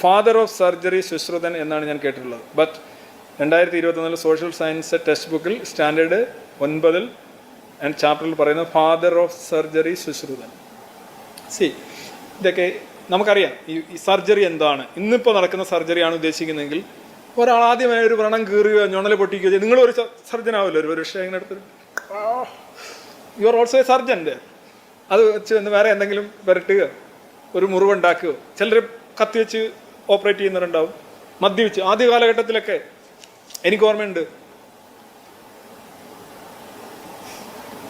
Father of surgery Sushruta എന്നാണ് ഞാൻ കേട്ടിട്ടുള്ളത്. ബട്ട് രണ്ടായിരത്തി ഇരുപത്തൊന്നിൽ സോഷ്യൽ സയൻസ് ടെക്സ്റ്റ് ബുക്കിൽ സ്റ്റാൻഡേർഡ് ഒൻപതിൽ ആൻഡ് ചാപ്റ്ററിൽ പറയുന്നത് ഫാദർ ഓഫ് സർജറി സുശ്രുതൻ സി ഇതൊക്കെ നമുക്കറിയാം. ഈ സർജറി എന്താണ്? ഇന്നിപ്പോൾ നടക്കുന്ന സർജറിയാണ് ഉദ്ദേശിക്കുന്നതെങ്കിൽ ഒരാൾ ആദ്യമായി ഒരു വ്രണം കീറുകയോ ഞൊണല പൊട്ടിക്കുകയോ ചെയ്യും നിങ്ങളൊരു സർജൻ ആവുമല്ലോ ഒരു പക്ഷേ ഇങ്ങനെ എടുത്തൊരു you are also a surgeon അത് വെച്ച് വേറെ എന്തെങ്കിലും പുരട്ടുകയോ ഒരു മുറിവുണ്ടാക്കുകയോ ചിലർ കത്തി വെച്ച് ഓപ്പറേറ്റ് ചെയ്യുന്നവരുണ്ടാവും. മദ്യപിച്ച് ആദ്യ കാലഘട്ടത്തിലൊക്കെ എനിക്ക് ഓർമ്മയുണ്ട്.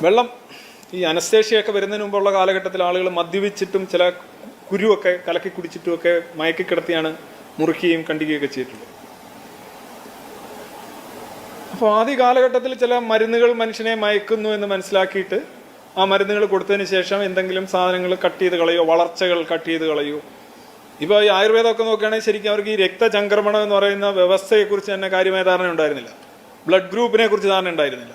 വെള്ളം ഈ അനസ്തേഷ്യയൊക്കെ വരുന്നതിന് മുമ്പുള്ള കാലഘട്ടത്തിൽ ആളുകൾ മദ്യപിച്ചിട്ടും ചില കുരുവൊക്കെ കലക്കി കുടിച്ചിട്ടും ഒക്കെ മയക്കി കിടത്തിയാണ് മുറുക്കുകയും കണ്ടിക്കുകയൊക്കെ ചെയ്തിട്ടുള്ളത്. അപ്പോൾ ആദ്യ കാലഘട്ടത്തിൽ ചില മരുന്നുകൾ മനുഷ്യനെ മയക്കുന്നു എന്ന് മനസ്സിലാക്കിയിട്ട് ആ മരുന്നുകൾ കൊടുത്തതിന് ശേഷം എന്തെങ്കിലും സാധനങ്ങൾ കട്ട് ചെയ്ത് കളയോ വളർച്ചകൾ കട്ട് ചെയ്ത് കളയോ ഇപ്പോൾ ഈ ആയുർവേദമൊക്കെ നോക്കുകയാണെങ്കിൽ ശരിക്കും അവർക്ക് ഈ രക്തചംക്രമണം എന്ന് പറയുന്ന വ്യവസ്ഥയെക്കുറിച്ച് തന്നെ കാര്യമായ ധാരണ ഉണ്ടായിരുന്നില്ല. ബ്ലഡ് ഗ്രൂപ്പിനെ കുറിച്ച് ധാരണ ഉണ്ടായിരുന്നില്ല.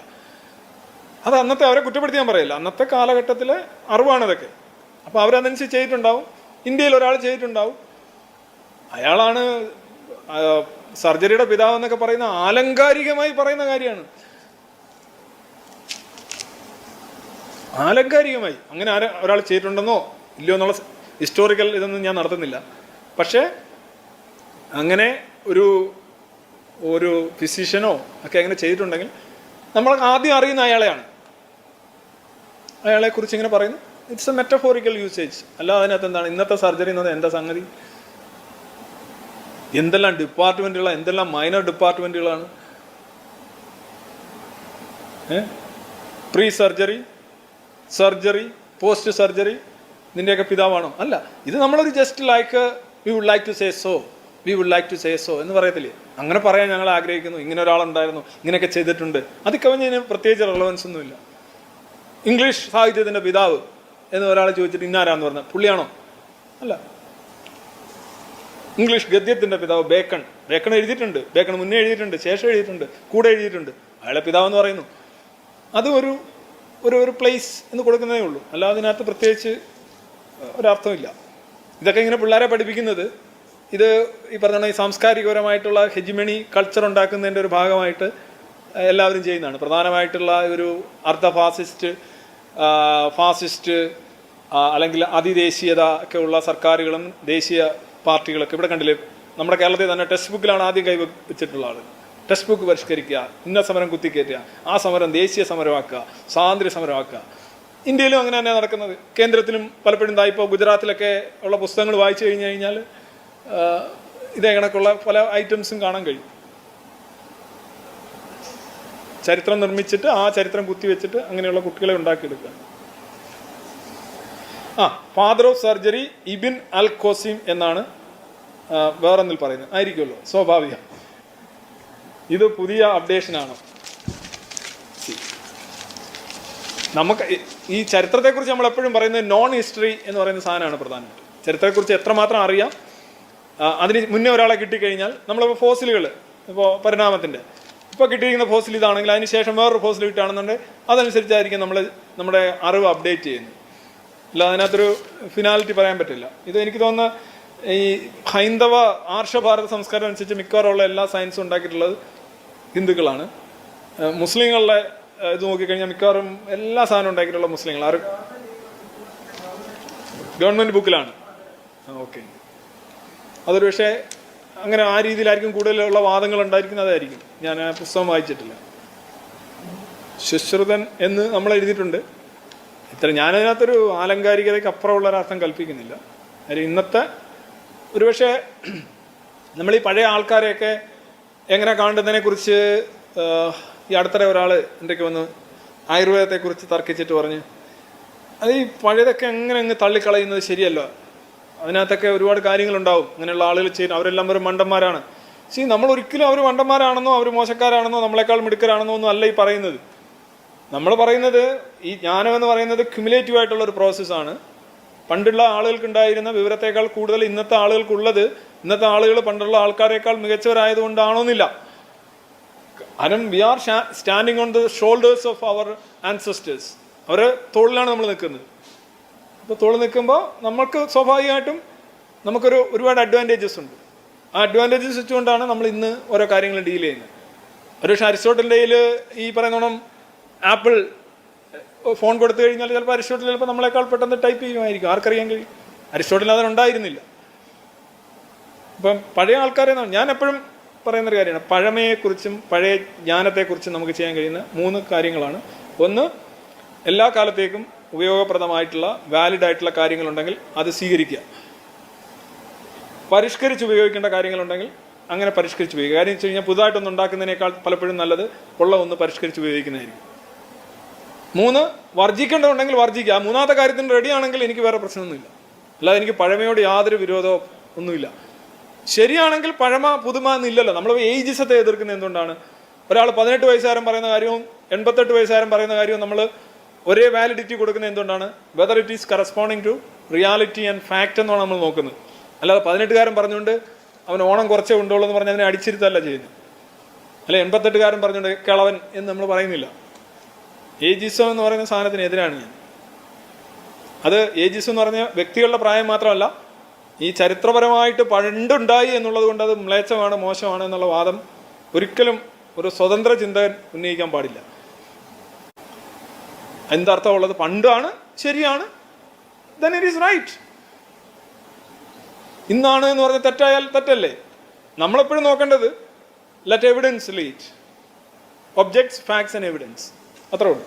അത് അന്നത്തെ അവരെ കുറ്റപ്പെടുത്തി ഞാൻ പറയില്ല. അന്നത്തെ കാലഘട്ടത്തിലെ അറിവാണ് ഇതൊക്കെ. അപ്പോൾ അവരതനുസരിച്ച് ചെയ്തിട്ടുണ്ടാവും. ഇന്ത്യയിൽ ഒരാൾ ചെയ്തിട്ടുണ്ടാവും. അയാളാണ് സർജറിയുടെ പിതാവ് എന്നൊക്കെ പറയുന്ന ആലങ്കാരികമായി പറയുന്ന കാര്യമാണ്. ആലങ്കാരികമായി അങ്ങനെ ആരെ ഒരാൾ ചെയ്തിട്ടുണ്ടെന്നോ ഇല്ലയോ എന്നുള്ള ഹിസ്റ്റോറിക്കൽ ഇതൊന്നും ഞാൻ നടത്തുന്നില്ല. പക്ഷേ അങ്ങനെ ഒരു ഒരു ഫിസിഷ്യനോ ഒക്കെ അങ്ങനെ ചെയ്തിട്ടുണ്ടെങ്കിൽ നമ്മൾ ആദ്യം അറിയുന്ന അയാളെയാണ്. അയാളെ കുറിച്ച് ഇങ്ങനെ പറയുന്നു. ഇറ്റ്സ് എ മെറ്റഫോറിക്കൽ യൂസേജ് അല്ല അതിനകത്ത് എന്താണ്? ഇന്നത്തെ സർജറി എന്നത് എന്താ സംഗതി? എന്തെല്ലാം ഡിപ്പാർട്ട്മെന്റുകളാണ് എന്തെല്ലാം minor ഡിപ്പാർട്ട്മെന്റുകളാണ് pre surgery surgery post surgery നിന്റെയൊക്കെ പിതാവാണോ. അല്ല ഇത് നമ്മളൊരു just like we would like to say so we would like to say so എന്ന് പറയത്തില്ലേ? അങ്ങനെ പറയാൻ ഞങ്ങൾ ആഗ്രഹിക്കുന്നു. ഇങ്ങനെ ഒരാളുണ്ടായിരുന്നു. ഇങ്ങനെയൊക്കെ ചെയ്തിട്ടുണ്ട്. അത് കവിഞ്ഞതിന് പ്രത്യേകിച്ച് റെലവൻസ് ഒന്നുമില്ല. ഇംഗ്ലീഷ് സാഹിത്യത്തിന്റെ പിതാവ് എന്ന് ഒരാൾ ചോദിച്ചിട്ട് ഇന്നാരാന്ന് പറഞ്ഞ? പുള്ളിയാണോ? അല്ല. ഇംഗ്ലീഷ് ഗദ്യത്തിന്റെ പിതാവ് ബേക്കൺ. ബേക്കൺ എഴുതിയിട്ടുണ്ട്. ബേക്കൺ മുന്നേ എഴുതിയിട്ടുണ്ട്. ശേഷം എഴുതിയിട്ടുണ്ട്. കൂടെ എഴുതിയിട്ടുണ്ട്. അയാളെ പിതാവ് എന്ന് പറയുന്നു. അതും ഒരു ഒരു ഒരു പ്ലേസ് എന്ന് കൊടുക്കുന്നതേ ഉള്ളൂ. അല്ലാതെ അതിനകത്ത് പ്രത്യേകിച്ച് ഒരർത്ഥമില്ല. ഇതൊക്കെ ഇങ്ങനെ പിള്ളേരെ പഠിപ്പിക്കുന്നത് ഇത് ഈ പറഞ്ഞ ഈ സാംസ്കാരികപരമായിട്ടുള്ള ഹെജിമണി കൾച്ചർ ഉണ്ടാക്കുന്നതിന്റെ ഒരു ഭാഗമായിട്ട് എല്ലാവരും ചെയ്യുന്നതാണ്. പ്രധാനമായിട്ടുള്ള ഒരു അർദ്ധ ഫാസിസ്റ്റ് ഫാസിസ്റ്റ് അല്ലെങ്കിൽ അതിദേശീയത ഒക്കെ ഉള്ള സർക്കാരുകളും ദേശീയ പാർട്ടികളൊക്കെ ഇവിടെ കണ്ടില്ലേ? നമ്മുടെ കേരളത്തിൽ തന്നെ ടെക്സ്റ്റ് ബുക്കിലാണ് ആദ്യം കൈവച്ചിട്ടുള്ള ആൾ ടെക്സ്റ്റ് ബുക്ക് പരിഷ്കരിക്കുക ഇന്ന സമരം കുത്തിക്കയറ്റുക ആ സമരം ദേശീയ സമരമാക്കുക സ്വാതന്ത്ര്യ സമരമാക്കുക. ഇന്ത്യയിലും അങ്ങനെ തന്നെ നടക്കുന്നത്. കേന്ദ്രത്തിലും പലപ്പോഴും ഇതാ ഇപ്പോൾ ഗുജറാത്തിലൊക്കെ ഉള്ള പുസ്തകങ്ങൾ വായിച്ചു കഴിഞ്ഞു കഴിഞ്ഞാൽ ഇതേ കണക്കുള്ള പല ഐറ്റംസും കാണാൻ കഴിയും. ചരിത്രം നിർമ്മിച്ചിട്ട് ആ ചരിത്രം കുത്തിവെച്ചിട്ട് അങ്ങനെയുള്ള കുട്ടികളെ ഉണ്ടാക്കിയെടുക്കുക. ആ father of surgery Ibn al Qasim എന്നാണ് വേറൊന്നിൽ പറയുന്നത്. ആയിരിക്കുമല്ലോ? സ്വാഭാവികം. ഇത് പുതിയ അപ്ഡേഷനാണ്. നമുക്ക് ഈ- ചരിത്രത്തെക്കുറിച്ച് നമ്മൾ എപ്പോഴും പറയുന്നത് നോൺ ഹിസ്റ്ററി എന്ന് പറയുന്ന സാധനമാണ് പ്രധാനമായിട്ട്. ചരിത്രത്തെക്കുറിച്ച് എത്രമാത്രം അറിയാം? അതിന് മുന്നേ ഒരാളെ കിട്ടിക്കഴിഞ്ഞാൽ നമ്മളിപ്പോൾ ഫോസിലുകൾ ഇപ്പോൾ പരിണാമത്തിന്റെ ഇപ്പോൾ കിട്ടിയിരിക്കുന്ന ഫോസിൽ ഇതാണെങ്കിൽ അതിന് ശേഷം വേറൊരു ഫോസിൽ കിട്ടുകയാണെന്നുണ്ടെങ്കിൽ അതനുസരിച്ചായിരിക്കും നമ്മൾ നമ്മുടെ അറിവ് അപ്ഡേറ്റ് ചെയ്യുന്നത്. അല്ല അതിനകത്തൊരു ഫിനാലിറ്റി പറയാൻ പറ്റില്ല. ഇത് എനിക്ക് തോന്നുന്ന ഈ ഹൈന്ദവ ആർഷഭാരത സംസ്കാരം അനുസരിച്ച് മിക്കവാറുള്ള എല്ലാ സയൻസും ഉണ്ടാക്കിയിട്ടുള്ളത് ഹിന്ദുക്കളാണ്. മുസ്ലിങ്ങളുടെ ഇത് നോക്കിക്കഴിഞ്ഞാൽ മിക്കവാറും എല്ലാ സാധനവും ഉണ്ടാക്കിയിട്ടുള്ള മുസ്ലിങ്ങൾ ആരും? ഗവൺമെന്റ് ബുക്കിലാണ്. ഓക്കെ. അതൊരു പക്ഷേ അങ്ങനെ ആ രീതിയിലായിരിക്കും കൂടുതലുള്ള വാദങ്ങൾ ഉണ്ടായിരിക്കുന്നതായിരിക്കും ഞാൻ ആ പുസ്തകം വായിച്ചിട്ടില്ല. ശുശ്രുതൻ എന്ന് നമ്മൾ എഴുതിയിട്ടുണ്ട്. ഇത്ര ഞാനതിനകത്തൊരു ആലങ്കാരികതയ്ക്ക് അപ്പുറമുള്ള ഒരർത്ഥം കൽപ്പിക്കുന്നില്ല. ഇന്നത്തെ ഒരുപക്ഷെ നമ്മൾ ഈ പഴയ ആൾക്കാരെയൊക്കെ എങ്ങനെ കാണുന്നതിനെ കുറിച്ച് ഈ അടുത്തിടെ ഒരാൾ എന്റെ വന്ന് ആയുർവേദത്തെക്കുറിച്ച് തർക്കിച്ചിട്ട് പറഞ്ഞ് അത് ഈ പഴയതൊക്കെ എങ്ങനെ അങ്ങ് തള്ളിക്കളയുന്നത് ശരിയല്ല. അതിനകത്തൊക്കെ ഒരുപാട് കാര്യങ്ങളുണ്ടാവും. അങ്ങനെയുള്ള ആളുകൾ ചെയ്യുന്ന അവരെല്ലാം ഒരു മണ്ടന്മാരാണ്. ശരി നമ്മൾ ഒരിക്കലും അവർ മണ്ടന്മാരാണെന്നോ അവർ മോശക്കാരാണെന്നോ നമ്മളെക്കാൾ മിടുക്കരാണെന്നോ ഒന്നും അല്ല ഈ പറയുന്നത്. നമ്മൾ പറയുന്നത് ഈ ജ്ഞാനം എന്ന് പറയുന്നത് ക്യുമുലേറ്റീവ് ആയിട്ടുള്ള ഒരു പ്രോസസ്സാണ് പണ്ടുള്ള ആളുകൾക്കുണ്ടായിരുന്ന വിവരത്തേക്കാൾ കൂടുതൽ ഇന്നത്തെ ആളുകൾക്കുള്ളത് ഇന്നത്തെ ആളുകൾ പണ്ടുള്ള ആൾക്കാരെക്കാൾ മികച്ചവരായതുകൊണ്ടാണോന്നില്ല. കാരണം we are standing on the shoulders of our ancestors അവരെ തോളിലാണ് നമ്മൾ നിൽക്കുന്നത്. അപ്പോൾ തോളിൽ നിൽക്കുമ്പോൾ നമ്മൾക്ക് സ്വാഭാവികമായിട്ടും നമുക്കൊരു ഒരുപാട് അഡ്വാന്റേജസ് ഉണ്ട്. ആ അഡ്വാന്റേജസ് വെച്ചുകൊണ്ടാണ് നമ്മൾ ഇന്ന് ഓരോ കാര്യങ്ങൾ ഡീൽ ചെയ്യുന്നത്. ഒരു അരിസ്റ്റോട്ടലിന്റെ ഈ പറയുന്നോണം ആപ്പിൾ ഫോൺ കൊടുത്തു കഴിഞ്ഞാൽ ചിലപ്പോൾ അരിസ്റ്റോട്ടിൽ ചിലപ്പോൾ നമ്മളെക്കാൾ പെട്ടെന്ന് ടൈപ്പ് ചെയ്യുമായിരിക്കും. ആർക്കറിയാൻ കഴിയും? അരിസ്റ്റോട്ടിൽ അതിനുണ്ടായിരുന്നില്ല ഇപ്പം പഴയ ആൾക്കാരെ ഞാൻ എപ്പോഴും പറയുന്ന ഒരു കാര്യമാണ്. പഴമയെക്കുറിച്ചും പഴയ ജ്ഞാനത്തെക്കുറിച്ചും നമുക്ക് ചെയ്യാൻ കഴിയുന്ന മൂന്ന് കാര്യങ്ങളാണ്. ഒന്ന് എല്ലാ കാലത്തേക്കും ഉപയോഗപ്രദമായിട്ടുള്ള വാലിഡ് ആയിട്ടുള്ള കാര്യങ്ങളുണ്ടെങ്കിൽ അത് സ്വീകരിക്കുക. പരിഷ്കരിച്ച് ഉപയോഗിക്കേണ്ട കാര്യങ്ങളുണ്ടെങ്കിൽ അങ്ങനെ പരിഷ്കരിച്ച് ഉപയോഗിക്കുക. കാര്യം വെച്ച് കഴിഞ്ഞാൽ പുതുതായിട്ടൊന്നും ഉണ്ടാക്കുന്നതിനേക്കാൾ പലപ്പോഴും നല്ലത് ഉള്ള ഒന്ന് പരിഷ്കരിച്ച് ഉപയോഗിക്കുന്നതായിരിക്കും. മൂന്ന് വർജിക്കേണ്ടതുണ്ടെങ്കിൽ വർജിക്കുക മൂന്നാമത്തെ കാര്യത്തിന് റെഡിയാണെങ്കിൽ എനിക്ക് വേറെ പ്രശ്നമൊന്നുമില്ല. അല്ലാതെ എനിക്ക് പഴമയോട് യാതൊരു വിരോധമോ ഒന്നുമില്ല. ശരിയാണെങ്കിൽ പഴമ പുതുമ എന്നില്ലല്ലോ. നമ്മൾ ഏജിസത്തെ എതിർക്കുന്നത് എന്തുകൊണ്ടാണ്? ഒരാൾ പതിനെട്ട് വയസ്സുകാരൻ പറയുന്ന കാര്യവും എൺപത്തെട്ട് വയസ്സുകാരൻ പറയുന്ന കാര്യവും നമ്മൾ ഒരേ വാലിഡിറ്റി കൊടുക്കുന്നത് എന്തുകൊണ്ടാണ്? Whether it is corresponding to reality and fact എന്നാണ് നമ്മൾ നോക്കുന്നത്. അല്ലാതെ പതിനെട്ടുകാരൻ പറഞ്ഞുകൊണ്ട് അവൻ ഓണം കുറച്ചേ ഉണ്ടുള്ളൂ എന്ന് പറഞ്ഞ് അതിനെ അടിച്ചിരുത്തല്ല ചെയ്യുന്നത്. അല്ലെ എൺപത്തെട്ടുകാരൻ പറഞ്ഞുകൊണ്ട് കിളവൻ എന്ന് നമ്മൾ പറയുന്നില്ല. ഏജിസം എന്ന് പറയുന്ന സാധനത്തിന് എതിരാണ് ഞാൻ. അത് ഏജിസം എന്ന് പറഞ്ഞ വ്യക്തികളുടെ പ്രായം മാത്രമല്ല ഈ ചരിത്രപരമായിട്ട് പണ്ടുണ്ടായി എന്നുള്ളത് കൊണ്ട് അത് മ്ലേച്ഛമാണ് മോശമാണ് എന്നുള്ള വാദം ഒരിക്കലും ഒരു സ്വതന്ത്ര ചിന്തകൻ ഉന്നയിക്കാൻ പാടില്ല. എന്തർത്ഥമുള്ളത് പണ്ടാണ് ശരിയാണ് ദൻ ഇറ്റ് ഈസ് റൈറ്റ് ഇന്നാണ് എന്ന് പറഞ്ഞാൽ തെറ്റായാൽ തെറ്റല്ലേ? നമ്മളെപ്പോഴും നോക്കേണ്ടത് let evidence lead objects facts and evidence അത്രേ ഉള്ളൂ.